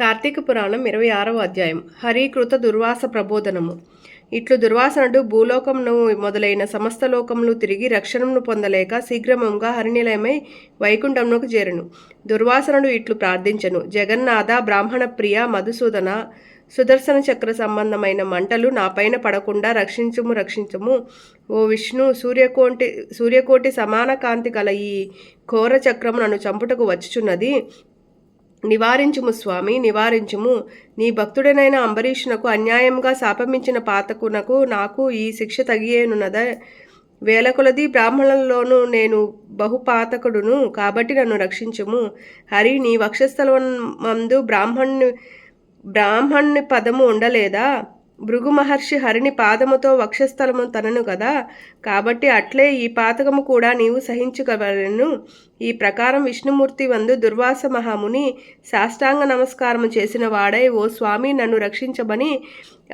కార్తీక పురాణం ఇరవై ఆరవ అధ్యాయం. హరికృత దుర్వాస ప్రబోధనము. ఇట్లు దుర్వాసనుడు భూలోకమును మొదలైన సమస్త లోకములు తిరిగి రక్షణను పొందలేక శీఘ్రముగా హరినిలయమై వైకుంఠమునకు చేరను. దుర్వాసనుడు ఇట్లు ప్రార్థించను. జగన్నాథ బ్రాహ్మణ ప్రియ మధుసూదన సుదర్శన చక్ర సంబంధమైన మంటలు నాపైన పడకుండా రక్షించుము రక్షించుము. ఓ విష్ణు సూర్యకోటి సూర్యకోటి సమాన కాంతి గల ఈ ఘోర చక్రము నన్ను చంపుటకు వచ్చుచున్నది. నివారించుము స్వామి నివారించుము. నీ భక్తుడనైన అంబరీషునకు అన్యాయంగా శాపమించిన పాతకునకు నాకు ఈ శిక్ష తగియేనున్నదా? వేల కొలది బ్రాహ్మణులలోనూ నేను బహుపాతకుడును కాబట్టి నన్ను రక్షించుము. హరి నీ వక్షస్థలం మందు బ్రాహ్మణ్ణి బ్రాహ్మణ్ణి పదము ఉండలేదా? భృగు మహర్షి హరిని పాదముతో వక్షస్థలము తనను కదా? కాబట్టి అట్లే ఈ పాతకము కూడా నీవు సహించుకోవలను. ఈ ప్రకారం విష్ణుమూర్తి వందు దుర్వాస మహాముని సాష్టాంగ నమస్కారము చేసిన వాడై ఓ స్వామి నన్ను రక్షించమని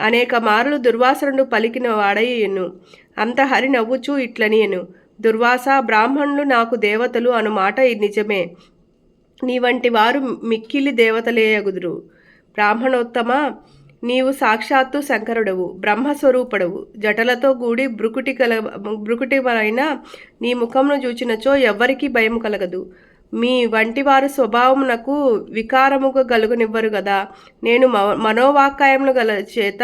అనేక మార్లు దుర్వాసనుడు పలికిన వాడయ్యను అంత హరి నవ్వుచూ ఇట్లనియను. దుర్వాస బ్రాహ్మణులు నాకు దేవతలు అను మాట నిజమే. నీ వంటి వారు మిక్కిలి దేవతలేయగుదురు బ్రాహ్మణోత్తమ నీవు సాక్షాత్తు శంకరుడవు బ్రహ్మస్వరూపుడవు. జటలతో కూడి బ్రుకుటి కల బ్రుకుటివరైన నీ ముఖమును చూచినచో ఎవ్వరికీ భయం కలగదు. మీ వంటి వారి స్వభావమునకు వికారముగా కలుగునివ్వరు కదా నేను మనోవాక్కాయములు గల చేత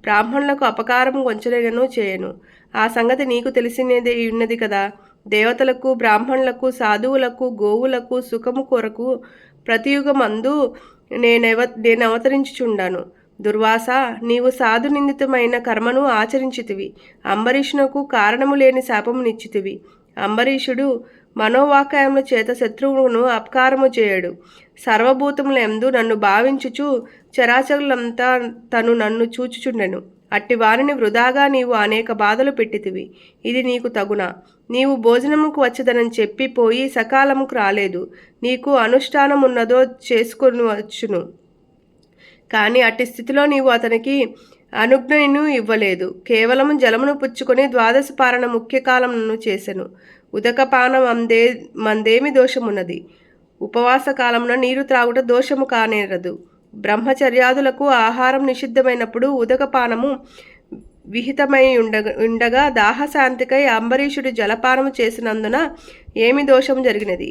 బ్రాహ్మణులకు అపకారం కొంచెలను చేయను. ఆ సంగతి నీకు తెలిసినది ఉన్నది కదా. దేవతలకు బ్రాహ్మణులకు సాధువులకు గోవులకు సుఖము కొరకు ప్రతియుగమందు నేనెవ నేను అవతరించుచుండాను దుర్వాస నీవు సాధు నిందితమైన కర్మను ఆచరించితివి. అంబరీషునకు కారణము లేని శాపమునిచ్చితివి. అంబరీషుడు మనోవాకాయముల చేత శత్రువును అపకారము చేయడు. సర్వభూతముల ఎందు నన్ను భావించుచు చరాచరులంతా తను నన్ను చూచుచుండెను. అట్టి వారిని వృధాగా నీవు అనేక బాధలు పెట్టితివి. ఇది నీకు తగున. నీవు భోజనముకు వచ్చదనని చెప్పి పోయి సకాలముకు రాలేదు. నీకు అనుష్ఠానమున్నదో చేసుకొని వచ్చును కానీ అట్టి స్థితిలో నీవు అతనికి అనుజ్ఞను ఇవ్వలేదు. కేవలం జలమును పుచ్చుకొని ద్వాదశ పారణ ముఖ్య కాలమును చేసెను. ఉదకపానం అందే మందేమి దోషమున్నది? ఉపవాస కాలంలో నీరు త్రాగుట దోషము కానేరదు. బ్రహ్మచర్యాదులకు ఆహారం నిషిద్ధమైనప్పుడు ఉదకపానము విహితమై ఉండగా ఉండగా దాహశాంతికై అంబరీషుడు జలపానము చేసినందున ఏమి దోషం జరిగినది?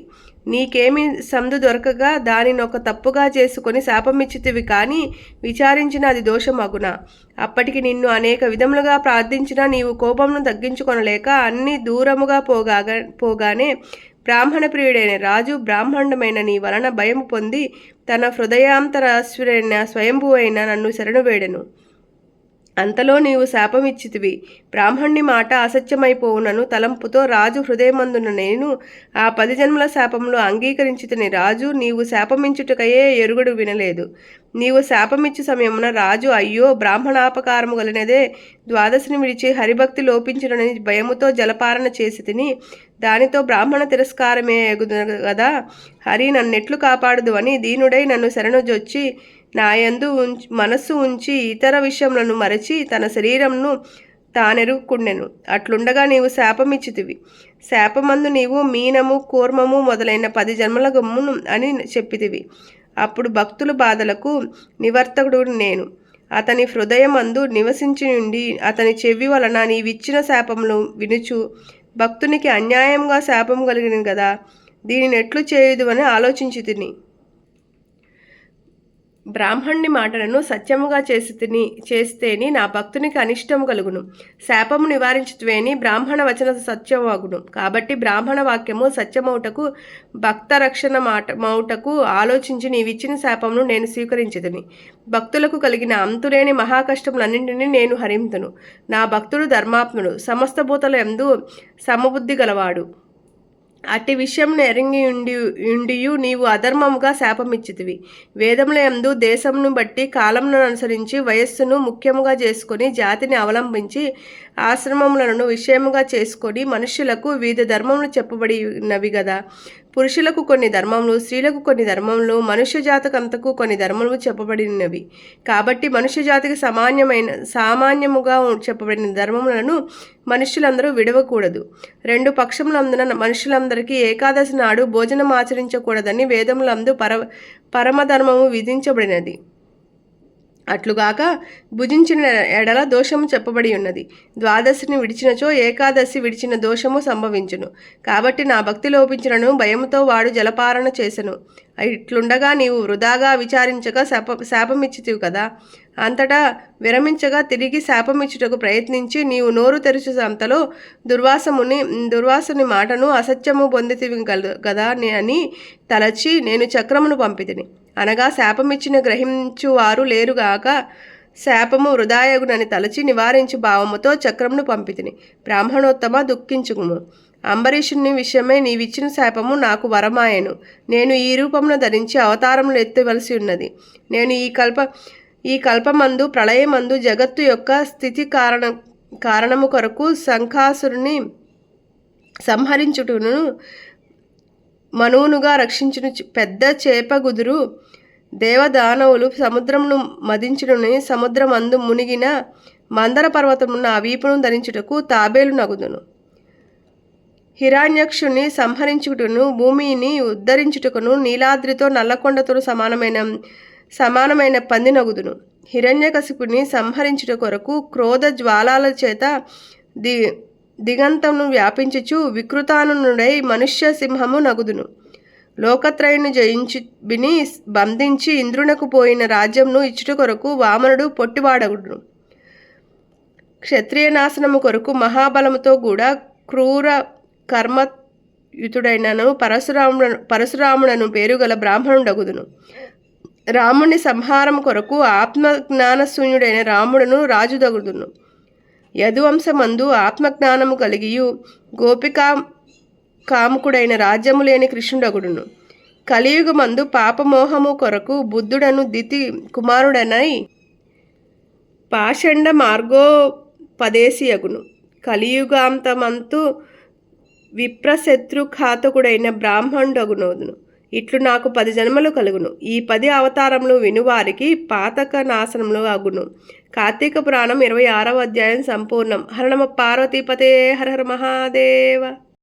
నీకేమి సందు దొరకగా దానిని ఒక తప్పుగా చేసుకొని శాపమిచ్చితివి కానీ విచారించిన అది దోషమగున? అప్పటికి నిన్ను అనేక విధములుగా ప్రార్థించినా నీవు కోపమును తగ్గించుకొనలేక అన్ని దూరముగా పోగా పోగానే బ్రాహ్మణ ప్రియుడైన రాజు బ్రాహ్మణమైన నీ వలన భయం పొంది తన హృదయాంతరాశ్వరైన స్వయంభూ అయిన నన్ను శరణు వేడెను. అంతలో నీవు శాపమిచ్చితివి. బ్రాహ్మణ్ణి మాట అసత్యమైపోవునను తలంపుతో రాజు హృదయమందున నేను ఆ పది జన్మల శాపములు అంగీకరించితిని. రాజు నీవు శాపమించుటకయే ఎరుగుడు వినలేదు. నీవు శాపమిచ్చు సమయమున రాజు అయ్యో బ్రాహ్మణాపకారము గలనదే ద్వాదశిని విడిచి హరిభక్తి లోపించునని భయముతో జలపారణ చేసి తిని దానితో బ్రాహ్మణ తిరస్కారమే కదా హరి నన్నెట్లు కాపాడదు అని దీనుడై నన్ను శరణుజొచ్చి నాయందు ఉంచి మనస్సు ఉంచి ఇతర విషయములను మరచి తన శరీరంను తానెరుక్కుండెను. అట్లుండగా నీవు శాపమిచ్చితివి. శాపమందు నీవు మీనము కూర్మము మొదలైన పది జన్మల గమ్మును అని చెప్పితివి. అప్పుడు భక్తుల బాధలకు నివర్తకుడు నేను. అతని హృదయమందు నివసించి నుండి అతని చెవి వలన నీవిచ్చిన శాపములు వినుచు భక్తునికి అన్యాయంగా శాపం కలిగిన కదా దీనిని ఎట్లు చేయదు అని ఆలోచించి తిని బ్రాహ్మణ్ణి మాటలను సత్యముగా చేసి తిని చేస్తేని నా భక్తునికి అనిష్టము కలుగును. శాపము నివారించుతువేని బ్రాహ్మణ వచన సత్యమగును. కాబట్టి బ్రాహ్మణ వాక్యము సత్యమౌటకు భక్త రక్షణ మాట మౌటకు ఆలోచించి నీవిచ్చిన శాపమును నేను స్వీకరించదుని. భక్తులకు కలిగిన అంతులేని మహాకష్టములన్నింటినీ నేను హరింతును. నా భక్తుడు ధర్మాత్ముడు సమస్త భూతల ఎందు సమబుద్ధి గలవాడు. అట్టి విషయంను ఎరింగి ఉండి ఉండియు నీవు అధర్మముగా శాపమిచ్చితివి. వేదముల ఎందు దేశమును బట్టి కాలంను అనుసరించి వయస్సును ముఖ్యముగా చేసుకొని జాతిని అవలంబించి ఆశ్రమములను విషయముగా చేసుకొని మనుష్యులకు వివిధ ధర్మములు చెప్పబడినవి కదా పురుషులకు కొన్ని ధర్మములు స్త్రీలకు కొన్ని ధర్మములు మనుష్య జాతకంతకు కొన్ని ధర్మములు చెప్పబడినవి. కాబట్టి మనుష్య జాతికి సామాన్యమైన సామాన్యముగా చెప్పబడిన ధర్మములను మనుష్యులందరూ విడవకూడదు. రెండు పక్షములందున మనుషులందరికీ ఏకాదశి నాడు భోజనం ఆచరించకూడదని వేదములందు పర పరమధర్మము విధించబడినది. అట్లుగాక భుజించిన ఎడల దోషము చెప్పబడి ఉన్నది. ద్వాదశిని విడిచినచో ఏకాదశి విడిచిన దోషము సంభవించును. కాబట్టి నా భక్తి లోపించినను భయముతో వాడు జలపారణ చేసెను. ఇట్లుండగా నీవు వృధాగా విచారించగా శాప శాపమిచ్చితివి కదా? అంతటా విరమించగా తిరిగి శాపమిచ్చుటకు ప్రయత్నించి నీవు నోరు తెరుచు సంతలో దుర్వాసముని దుర్వాసుని మాటను అసత్యము పొందితివి కదా అని తలచి నేను చక్రమును పంపితిని. అనగా శాపమిచ్చిన గ్రహించువారు లేరుగాక శాపము వృధాయగునని తలచి నివారించు భావముతో చక్రమును పంపితిని. బ్రాహ్మణోత్తమ దుఃఖించుకుము. అంబరీషుని విషయమే నీవిచ్చిన శాపము నాకు వరమాయను. నేను ఈ రూపమును ధరించి అవతారములు ఎత్తవలసి ఉన్నది. నేను ఈ కల్ప ఈ కల్పమందు ప్రళయమందు జగత్తు యొక్క స్థితి కారణ కారణము కొరకు శంఖాసురుని సంహరించుటను మనువునుగా రక్షించును. పెద్ద చేప గుదురు దేవదానవులు సముద్రమును మదించుడని సముద్రమందు మునిగిన మందర పర్వతమున్న అవీపును వీపును ధరించుటకు తాబేలు నగుదును. హిరణ్యక్షుని సంహరించుటను భూమిని ఉద్ధరించుటకును నీలాద్రితో నల్లకొండతో సమానమైన సమానమైన పంది నగుదును. హిరణ్యకశిపుని సంహరించుట కొరకు క్రోధ జ్వాలాల చేత ది దిగంతమును వ్యాపించుచు వికృతానుడై మనుష్య సింహము నగుదును. లోకత్రయుని జయించి బిని బంధించి ఇంద్రునకు పోయిన రాజ్యంను ఇచ్చుట కొరకు వామనుడు పొట్టివాడగుడును క్షత్రియ నాశనము కొరకు మహాబలముతో కూడా క్రూర కర్మయుతుడైనను పరశురాముడు పరశురాముడను పేరుగల బ్రాహ్మణుడగుదును. రాముని సంహారం కొరకు ఆత్మజ్ఞానశూన్యుడైన రాముడును రాజుదగుదును. యదువంశమందు ఆత్మజ్ఞానము కలిగియు గోపికా కాముకుడైన రాజ్యము లేని కృష్ణుడగుడును. కలియుగమందు పాపమోహము కొరకు బుద్ధుడను దితి కుమారుడనై పాషండ మార్గోపదేశియగును. కలియుగాంతమంతు విప్రశత్రుఘాతకుడైన బ్రాహ్మణుడగునోదును. ఇట్లు నాకు పది జన్మలు కలుగును. ఈ పది అవతారములు వినువారికి పాతక నాశనములు అగును కార్తీక పురాణం ఇరవై ఆరవ అధ్యాయం సంపూర్ణం. హరణమ పార్వతీపతే హర హర మహాదేవ.